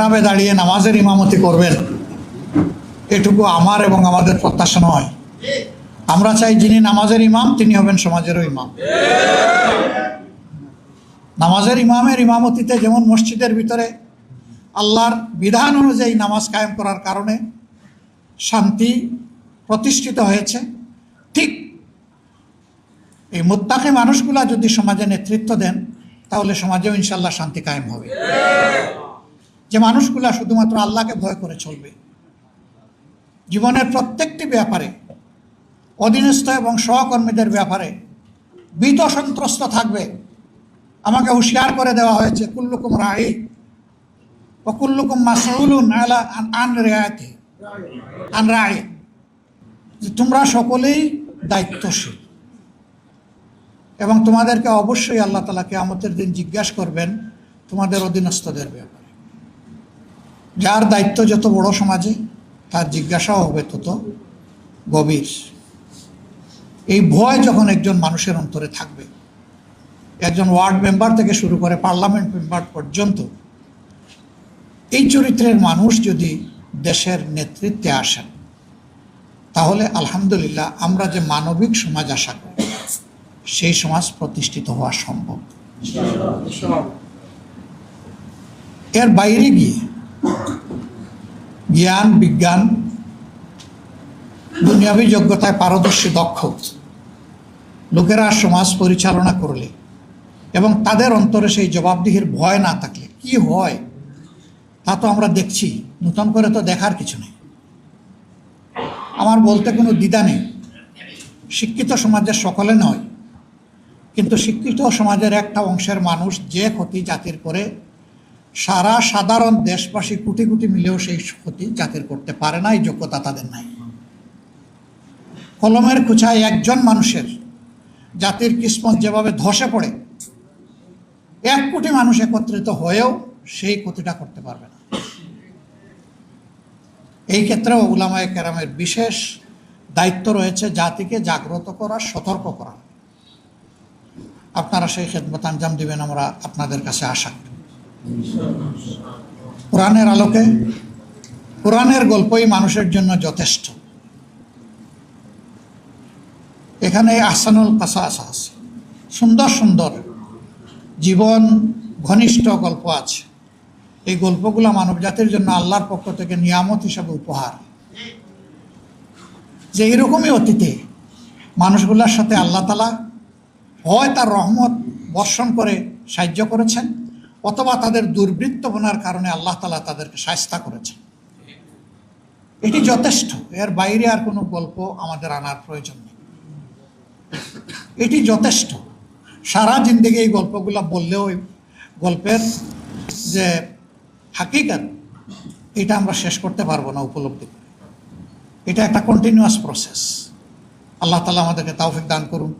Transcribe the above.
মেহরাবে দাঁড়িয়ে নামাজের ইমামতি করবেন, এটুকু আমার এবং আমাদের প্রত্যাশা নয়। আমরা চাই যিনি নামাজের ইমাম, তিনি হবেন সমাজেরও ইমাম। নামাজের ইমামের ইমামতিতে যেমন মসজিদের ভিতরে আল্লাহর বিধান অনুযায়ী নামাজ কায়েম করার কারণে শান্তি প্রতিষ্ঠিত হয়েছে, ঠিক এই মোত্তাকে মানুষগুলা যদি সমাজে নেতৃত্ব দেন, তাহলে সমাজেও ইনশাল্লাহ শান্তি কায়েম হবে। যে মানুষগুলা শুধুমাত্র আল্লাহকে ভয় করে চলবে। জীবনের প্রত্যেকটি ব্যাপারে, অধীনস্থ এবং সহকর্মীদের ব্যাপারে ভীত সন্ত্রস্ত থাকবে। আমাকে হুঁশিয়ার করে দেওয়া হয়েছে, কুল্লুকুম রাই ও কুল্লুকুম আন রেয়াতে আন রায় যে তোমরা সকলেই দায়িত্বশীল এবং তোমাদেরকে অবশ্যই আল্লাহ তালাকে আমাদের দিন জিজ্ঞাসা করবেন তোমাদের অধীনস্থদের ব্যাপারে। যার দায়িত্ব যত বড় সমাজে তার জিজ্ঞাসাও হবে তত গভীর। এই ভয় যখন একজন মানুষের অন্তরে থাকবে একজন ওয়ার্ড মেম্বার থেকে শুরু করে পার্লামেন্ট মেম্বার পর্যন্ত এই চরিত্রের মানুষ যদি দেশের নেতৃত্বে আসেন তাহলে আলহামদুলিল্লাহ আমরা যে মানবিক সমাজ আশা করি সেই সমাজ প্রতিষ্ঠিত হওয়া সম্ভব। এর বাইরে গিয়ে জ্ঞান, বিজ্ঞান, দুনিয়াবী যোগ্যতায় পারদর্শী, দক্ষ। লোকেরা সমাজ পরিচালনা করলে এবং তাদের অন্তরে সেই জবাবদিহির ভয় না থাকলে। কি হয় তা তো আমরা দেখছি। নতুন করে তো দেখার কিছু নেই। আমার বলতে কোনো দ্বিধা নেই। শিক্ষিত সমাজের সকলে নয়। কিন্তু শিক্ষিত সমাজের একটা অংশের মানুষ যে ক্ষতি জাতির করে সারা সাধারণ দেশবাসী কোটি কোটি মিলেও সেই ক্ষতি জাতির করতে পারে না, এই যোগ্যতা তাদের নাই। কলমের খুচায় একজন মানুষের জাতির কিসমত যেভাবে ধসে পড়ে, এক কোটি মানুষ একত্রিত হয়েও সেই ক্ষতিটা করতে পারবে না। এই ক্ষেত্রেও উলামায়ে কেরামের বিশেষ দায়িত্ব রয়েছে জাতিকে জাগ্রত করা, সতর্ক করা। আপনারা সেই খেদমত আঞ্জাম দিবেন, আমরা আপনাদের কাছে আশা করি। কোরআনের আলোকে কোরআনের গল্পই মানুষের জন্য যথেষ্ট। এখানে আহসানুল কাসাস আছে। সুন্দর সুন্দর জীবন ঘনিষ্ঠ গল্প আছে। এই গল্পগুলো মানব জাতির জন্য আল্লাহর পক্ষ থেকে নিয়ামত হিসাবে উপহার। যে এরকমই অতীতে মানুষগুলোর সাথে আল্লাহ তালা হয় তার রহমত বর্ষণ করে সাহায্য করেছেন। অথবা তাদের দুর্বৃত্তপনার কারণে আল্লাহ তালা তাদেরকে সাহস্তা করেছে। এটি যথেষ্ট। এর বাইরে আর কোনো গল্প আমাদের আনার প্রয়োজন নেই। এটি যথেষ্ট। সারা জিন্দিগি এই গল্পগুলো বললেও গল্পের যে হাকিকাত, এটা আমরা শেষ করতে পারব না উপলব্ধি করে। এটা একটা কন্টিনিউয়াস প্রসেস আল্লাহ তালা আমাদেরকে তাওফিক দান করুন।